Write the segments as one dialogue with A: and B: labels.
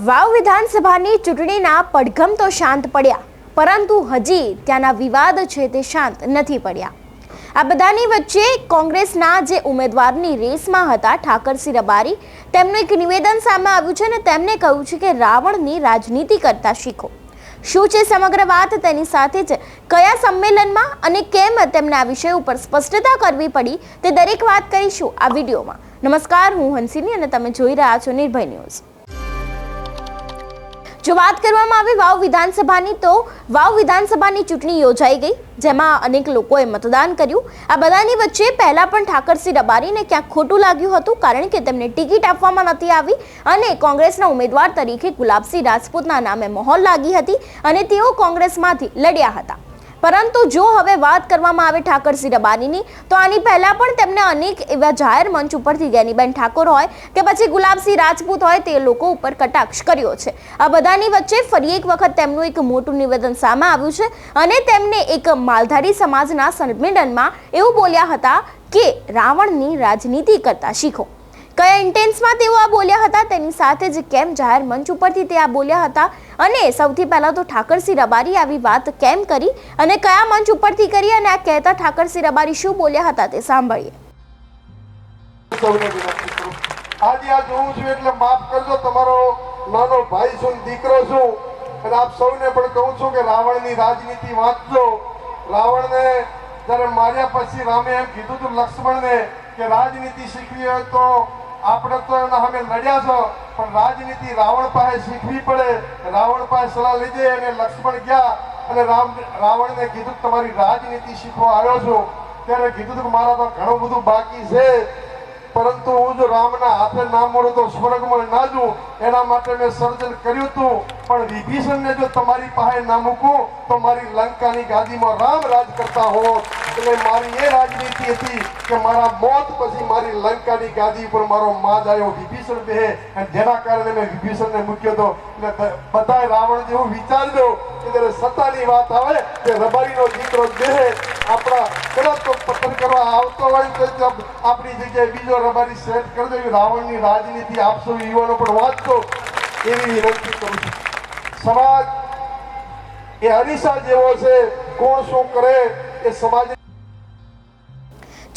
A: વાવ વિધાનસભાની ચૂંટણીના પડઘમ તો શાંત પડ્યા, પરંતુ હજી ત્યાંના વિવાદ છે તે શાંત નથી પડ્યા. આ બધાની વચ્ચે કોંગ્રેસના જે ઉમેદવારની રેસમાં હતા ઠાકરસિંહ રબારી, તેમનું એક નિવેદન સામે આવ્યું છે અને તેમણે કહ્યું છે કે રાવણની રાજનીતિ કરતા શીખો. શું છે સમગ્ર વાત? તેની સાથે જ કયા સંમેલનમાં અને કેમ તેમને આ વિષય ઉપર સ્પષ્ટતા કરવી પડી તે દરેક વાત કરીશું આ વિડીયોમાં. નમસ્કાર, હું હંસિની અને તમે જોઈ રહ્યા છો નિર્ભય ન્યૂઝ. જો વાત કરવામાં આવે વાવ વિધાનસભાની, તો વાવ વિધાનસભાની ચૂંટણી યોજાઈ ગઈ, જેમાં અનેક લોકોએ મતદાન કર્યું. આ બધાની વચ્ચે પહેલાં પણ ઠાકરસિંહ રબારીને ક્યાંક ખોટું લાગ્યું હતું, કારણ કે તેમને ટિકિટ આપવામાં નથી આવી અને કોંગ્રેસના ઉમેદવાર તરીકે ગુલાબસિંહ રાજપૂતના નામે મહોર લાગી હતી અને તેઓ કોંગ્રેસમાંથી લડ્યા હતા. પરંતુ જો હવે વાત કરવામાં આવે ઠાકરસિંહ રબાનીની, તો આની પહેલાં પણ તેમને અનેક એવા જાહેર મંચ ઉપરથી જ્ઞાનીબેન ઠાકોર હોય કે પછી ગુલાબસિંહ રાજપૂત હોય તે લોકો ઉપર કટાક્ષ કર્યો છે. આ બધાની વચ્ચે ફરી એક વખત તેમનું એક મોટું નિવેદન સામે આવ્યું છે અને તેમને એક માલધારી સમાજના સંમેલનમાં એવું બોલ્યા હતા કે રાવણની રાજનીતિ કરતા શીખો. કયા ઇન્ટેન્સમાં તેઓ આ બોલ્યા હતા. તેની સાથે જ કેમ જાહેર મંચ ઉપરથી તે આ બોલ્યા હતા? અને સૌથી પહેલા તો ઠાકરસિંહ રબારી આવી વાત કેમ કરી? અને કયા મંચ ઉપરથી કરી? અને આ કહેતા ઠાકરસિંહ રબારી શું બોલ્યા હતા તે સાંભળીએ.
B: આજે આ જોઉં છું એટલે માફ કરજો, તમારો નાનો ભાઈ છું દીકરો છું. અને આપ સૌને પણ કહું છું કે રાવણની રાજનીતિ વાંચજો. રાવણને જ્યારે માર્યા પછી રામે એમ કીધું હતું લક્ષ્મણને કે રાજનીતિ શીખવી હોય તો આપણે તો એના સામે લડ્યા છો, પણ રાજનીતિ રાવણ પાસે શીખવી પડે. રાવણ પાસે સલાહ લીધે અને લક્ષ્મણ ગયા અને રામ રાવણને કીધું તમારી રાજનીતિ શીખવા આવ્યો છું. ત્યારે કીધું કે મારા તો ઘણું બધું બાકી છે. પરંતુ હું જો રામના હાથે ના મળું તો સ્વર્ગમાં ના જઉં. એના માટે મેં સર્જન કર્યું હતું. પણ વિભીષણને જો તમારી પાસે ના મૂકું, તો મારી લંકાની ગાદીમાં રામ રાજ કરતા હોત. એટલે મારી એ રાજનીતિ હતી કે મારા મોત પછી મારી લંકાની ગાદી ઉપર મારો માજ આવ્યો, વિભીષણ બે અને જેના કારણે મેં વિભીષણને મૂક્યો હતો. એટલે બધાય રાવણ જેવું વિચારજો કે જ્યારે સત્તાની વાત આવે કે રબારીનો દીકરો બેહે. આપણા કદાચ તો કરવા આવતો હોય તો આપણી જગ્યાએ બીજો રબારી સેટ કરી દો. રાવણની રાજનીતિ આપશો યુવાનો પણ વાંચતો એવી વિનંતી કરું છું. સમાજ એ અરીસા જેવો છે. કોણ શું કરે એ સમાજ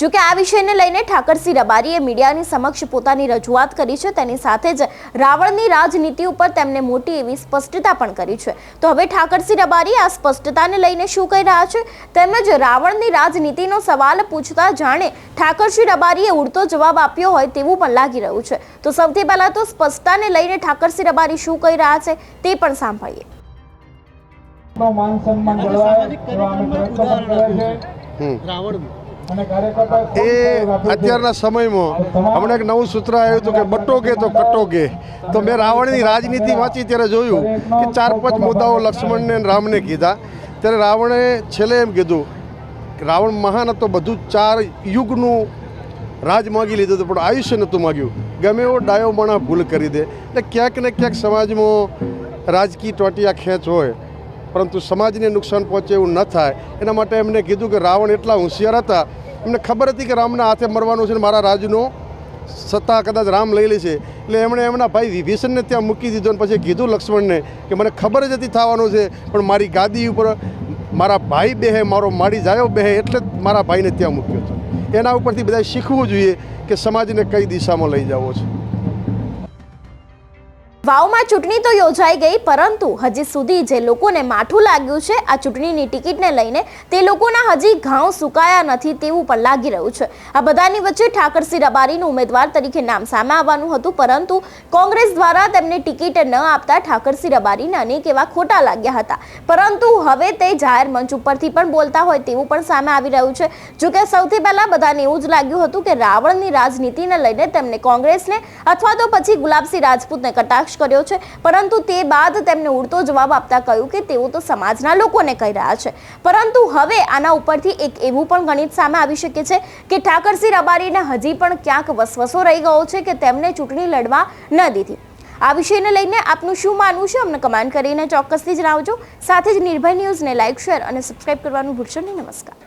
A: જોકે આ વિષયને લઈને ઠાકરસિંહ રબારીએ મીડિયાની સમક્ષ પોતાની રજૂઆત કરી છે. તેની સાથે જ રાવણની રાજનીતિ ઉપર તેમને મોટી એવી સ્પષ્ટતા પણ કરી છે. તો હવે ઠાકરસિંહ રબારી આ સ્પષ્ટતાને લઈને શું કહી રહ્યા છે? તેમજ રાવણની રાજનીતિનો સવાલ પૂછતા જાણે ઠાકરસિંહ રબારીએ ઉડતો જવાબ આપ્યો હોય તેવું પણ લાગી રહ્યું છે. તો સૌથી પહેલાં તો સ્પષ્ટતાને લઈને ઠાકરસિંહ રબારી શું કહી રહ્યા છે તે પણ સાંભળીએ.
C: નો માન સન્માન જળવાય એવા
D: એ અત્યારના સમયમાં. હમણાં એક નવું સૂત્ર આવ્યું હતું કે બટોગે તો કટોગે તો મેં રાવણની રાજનીતિ વાંચી ત્યારે જોયું કે ચાર પાંચ મુદ્દાઓ લક્ષ્મણને અને રામને કીધા. ત્યારે રાવણે છેલ્લે એમ કીધું કે રાવણ મહાન હતો બધું ચાર યુગનું રાજ માગી લીધું હતું પણ આયુષ્ય નહોતું માગ્યું. ગમે એવો ડાયો મણા ભૂલ કરી દે. એટલે ક્યાંક ને ક્યાંક સમાજમાં રાજકીય ટોટિયા ખેંચ હોય. પરંતુ સમાજને નુકસાન પહોંચે એવું ન થાય. એના માટે એમને કીધું કે રાવણ એટલા હોશિયાર હતા. એમને ખબર હતી કે રામના હાથે મરવાનું છે મારા રાજનો સત્તા કદાચ રામ લઈ લે છે. એટલે એમણે એમના ભાઈ વિભીષણને ત્યાં મૂકી દીધો અને પછી કીધું લક્ષ્મણને કે મને ખબર જ હતી થવાનું છે, પણ મારી ગાદી ઉપર મારા ભાઈ બેહે, મારો માડી જાયો બેહે એટલે જ મારા ભાઈને ત્યાં મૂક્યો હતો. એના ઉપરથી બધાએ શીખવું જોઈએ કે સમાજને કઈ દિશામાં લઈ જવો છે.
A: વાવમાં ચૂંટણી તો યોજાઈ ગઈ, પરંતુ હજી સુધી જે લોકોને માઠું લાગ્યું છે, આ ચૂંટણીની ટિકિટને લઈને તે લોકોના હજી ઘાવ સુકાયા નથી તેવું પણ લાગી રહ્યું છે. આ બધાની વચ્ચે ઠાકરસિંહ રબારીનું ઉમેદવાર તરીકે નામ સામે આવવાનું હતું, પરંતુ કોંગ્રેસ દ્વારા તેમને ટિકિટ ન આપતા ઠાકરસિંહ રબારીને અનેક એવા ખોટા લાગ્યા હતા. પરંતુ હવે તે જાહેર મંચ ઉપરથી પણ બોલતા હોય તેવું પણ સામે આવી રહ્યું છે. જોકે સૌથી પહેલાં બધાને એવું જ લાગ્યું હતું કે રાવણની રાજનીતિને લઈને તેમને કોંગ્રેસને અથવા તો પછી ગુલાબસિંહ રાજપૂતને કટાક્ષ કર્યો છે, પરંતુ તે બાદ તેમને ઉડતો જવાબ આપતા કહ્યું કે તેઓ તો સમાજના લોકોને કહી રહ્યા છે. પરંતુ હવે આના ઉપરથી એક એવું પણ ગણિત સામે આવી શકે છે કે ઠાકરસિંહ રબારીને હજી પણ ક્યાંક વસવસો રહી ગયો છે કે તેમને ચૂંટણી લડવા ન દીધી. આ વિષયને લઈને આપનું શું માનવું છે? અમને કમેન્ટ કરીને ચોક્કસથી જણાવજો. સાથે જ નિર્ભય ન્યૂઝને લાઇક શેર અને સબસ્ક્રાઇબ કરવાનું ભૂલશો નહીં. નમસ્કાર.